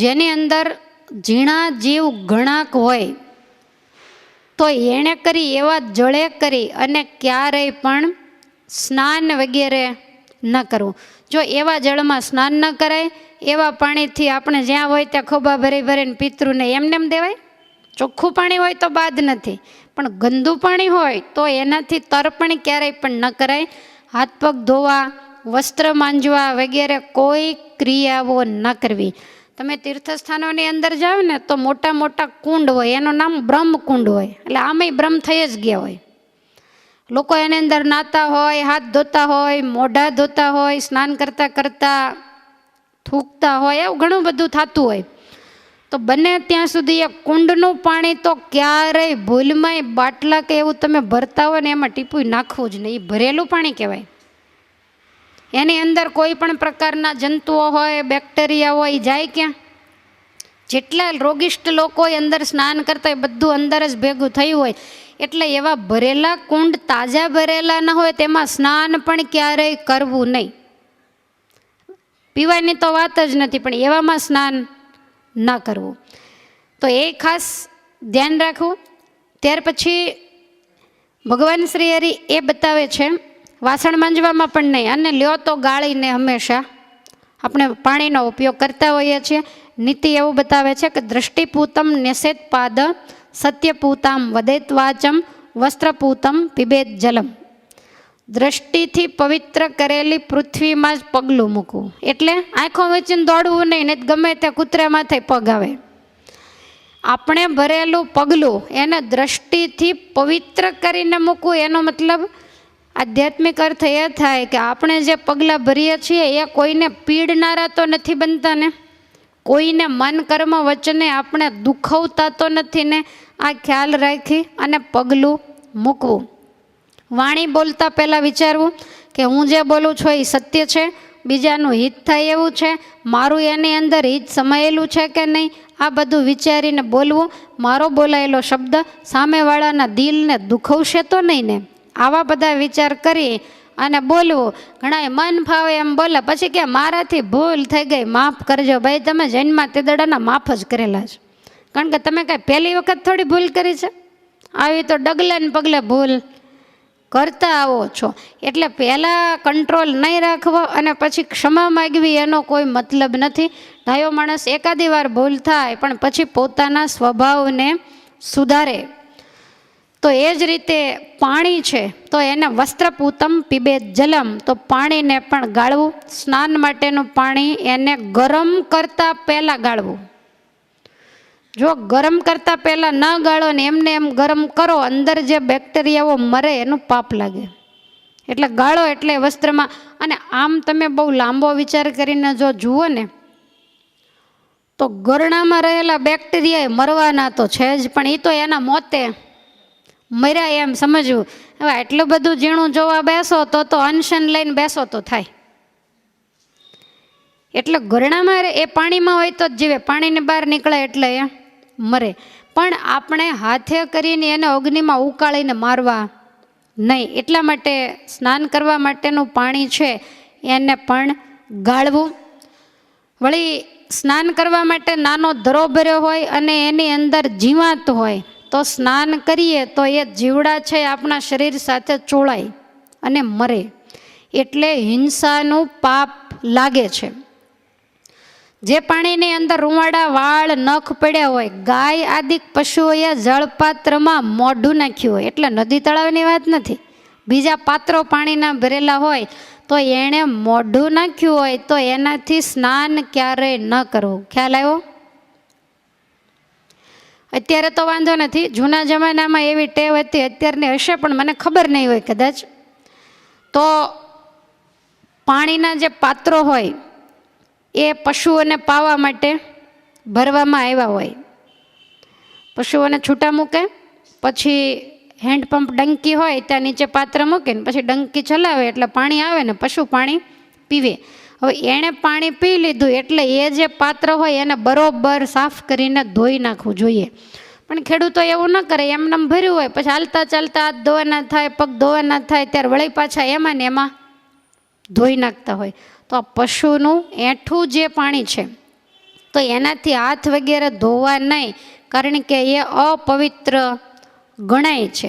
જેની અંદર ઝીણા જીવ ઘણાક હોય, તો એણે કરી એવા જળે કરી અને ક્યારેય પણ સ્નાન વગેરે ન કરવું. જો એવા જળમાં સ્નાન ન કરાય, એવા પાણીથી આપણે જ્યાં હોય ત્યાં ખોબા ભરી ભરીને પિતૃને એમને એમ દેવાય? ચોખ્ખું પાણી હોય તો બાદ નથી. પણ ગંદુ પાણી હોય તો એનાથી તર્પણ ક્યારેય પણ ન કરાય. હાથ પગ ધોવા, વસ્ત્ર માંજવા વગેરે કોઈ ક્રિયાઓ ન કરવી. તમે તીર્થસ્થાનોની અંદર જાઓ ને તો મોટા મોટા કુંડ હોય, એનું નામ બ્રહ્મ કુંડ હોય. એટલે આમેય બ્રહ્મ થઈ જ ગયા હોય. લોકો એની અંદર નાતા હોય, હાથ ધોતા હોય, મોઢા ધોતા હોય, સ્નાન કરતાં કરતાં થૂકતા હોય, એવું ઘણું બધું થતું હોય. તો બને ત્યાં સુધી એ કુંડનું પાણી તો ક્યારેય ભૂલમાંય બાટલા કે એવું તમે ભરતા હોય ને એમાં ટીપું નાખવું જ નહીં. એ ભરેલું પાણી કહેવાય. એની અંદર કોઈ પણ પ્રકારના જંતુઓ હોય, બેક્ટેરિયા હોય એ જાય ક્યાં? જેટલા રોગિષ્ટ લોકો અંદર સ્નાન કરતા હોય, બધું અંદર જ ભેગું થયું હોય. એટલે એવા ભરેલા કુંડ તાજા ભરેલા ન હોય, તેમાં સ્નાન પણ ક્યારેય કરવું નહીં. પીવાની તો વાત જ નથી, પણ એવામાં સ્નાન ન કરવું. તો એ ખાસ ધ્યાન રાખવું. ત્યાર પછી ભગવાન શ્રી હરિ એ બતાવે છે વાસણ માંજવામાં પણ નહીં. અને લ્યો તો ગાળીને હંમેશા આપણે પાણીનો ઉપયોગ કરતા હોઈએ છીએ. નીતિ એવું બતાવે છે કે દ્રષ્ટિપૂતમ નિષેધ પાદ સત્યપૂતામ વદેત વાચમ વસ્ત્રપૂતમ પીબેત જલમ. દ્રષ્ટિથી પવિત્ર કરેલી પૃથ્વીમાં જ પગલું મૂકવું. એટલે આંખો વેચીને દોડવું નહીં ને ગમે ત્યાં કૂતરામાં થઈ પગ આવે. આપણે ભરેલું પગલું એને દ્રષ્ટિથી પવિત્ર કરીને મૂકવું, એનો મતલબ આધ્યાત્મિક અર્થ એ થાય કે આપણે જે પગલાં ભરીએ છીએ, એ કોઈને પીડનારા તો નથી બનતા ને કોઈને મન કર્મ વચને આપણે દુખવતા તો નથી ને? આ ખ્યાલ રાખી અને પગલું મૂકવું. વાણી બોલતા પહેલાં વિચારવું કે હું જે બોલું છું એ સત્ય છે? બીજાનું હિત થાય એવું છે? મારું એની અંદર હિત સમાયેલું છે કે નહીં? આ બધું વિચારીને બોલવું. મારો બોલાયેલો શબ્દ સામેવાળાના દિલને દુખવશે તો નહીં ને? આવા બધા વિચાર કરી અને બોલવું. ઘણા મન ફાવે એમ બોલે, પછી કે મારાથી ભૂલ થઈ ગઈ, માફ કરજો ભાઈ, તમે જન્મમાં તે દડાના માફ જ કરેલા છે. કારણ કે તમે કાંઈ પહેલી વખત થોડી ભૂલ કરી છે? આવી તો ડગલે ને પગલે ભૂલ કરતા આવો છો. એટલે પહેલાં કંટ્રોલ નહીં રાખવો અને પછી ક્ષમા માગવી એનો કોઈ મતલબ નથી. ડાયો માણસ એકાદી વાર ભૂલ થાય, પણ પછી પોતાના સ્વભાવને સુધારે. તો એ જ રીતે પાણી છે, તો એને વસ્ત્રપૂતમ પીબે જલમ. તો પાણીને પણ ગાળવું. સ્નાન માટેનું પાણી એને ગરમ કરતાં પહેલાં ગાળવું. જો ગરમ કરતાં પહેલાં ન ગાળો ને એમને એમ ગરમ કરો, અંદર જે બેક્ટેરિયાઓ મરે એનું પાપ લાગે. એટલે ગાળો એટલે વસ્ત્રમાં. અને આમ તમે બહુ લાંબો વિચાર કરીને જો જુઓ ને, તો ગરણામાં રહેલા બેક્ટેરિયા મરવાના તો છે જ, પણ એ તો એના મોતે મર્યા એમ સમજવું. હવે એટલું બધું ઝીણું જોવા બેસો તો તો અનશન લઈને બેસો તો થાય. એટલે ગરણામાં એ પાણીમાં હોય તો જ જીવે. પાણીની બહાર નીકળે એટલે એ મરે. પણ આપણે હાથે કરીને એને અગ્નિમાં ઉકાળીને મારવા નહીં. એટલા માટે સ્નાન કરવા માટેનું પાણી છે, એને પણ ગાળવું. વળી સ્નાન કરવા માટે નાનો ધરો ભર્યો હોય અને એની અંદર જીવાત હોય તો સ્નાન કરીએ તો એ જીવડા છે આપણા શરીર સાથે ચોળાય અને મરે. એટલે હિંસાનું પાપ લાગે છે. જે પાણીની અંદર રૂવાડા, વાળ, નખ પડ્યા હોય, ગાય આદિ પશુઓએ જળપાત્રમાં મોઢું નાખ્યું હોય, એટલે નદી તળાવની વાત નથી. બીજા પાત્રો પાણીના ભરેલા હોય, તો એણે મોઢું નાખ્યું હોય, તો એનાથી સ્નાન ક્યારેય ન કરવું. ખ્યાલ આવ્યો? અત્યારે તો વાંધો નથી. જૂના જમાનામાં એવી ટેવ હતી, અત્યારની હશે, પણ મને ખબર નહીં હોય કદાચ. તો પાણીના જે પાત્રો હોય, એ પશુઓને પાવા માટે ભરવામાં આવ્યા હોય. પશુઓને છૂટા મૂકે, પછી હેન્ડપંપ ડંકી હોય, ત્યાં નીચે પાત્ર મૂકે ને પછી ડંકી ચલાવે, એટલે પાણી આવે ને પશુ પાણી પીવે. હવે એણે પાણી પી લીધું એટલે એ જે પાત્ર હોય એને બરોબર સાફ કરીને ધોઈ નાખવું જોઈએ. પણ ખેડૂતો એવું ન કરે એમને એમ ભર્યું હોય, પછી હાલતા ચાલતા હાથ ધોવાના થાય, પગ ધોવાના થાય, ત્યારે વળી પાછા એમાં ને એમાં ધોઈ નાખતા હોય. તો આ પશુનું એઠું જે પાણી છે, તો એનાથી હાથ વગેરે ધોવા નહીં, કારણ કે એ અપવિત્ર ગણાય છે.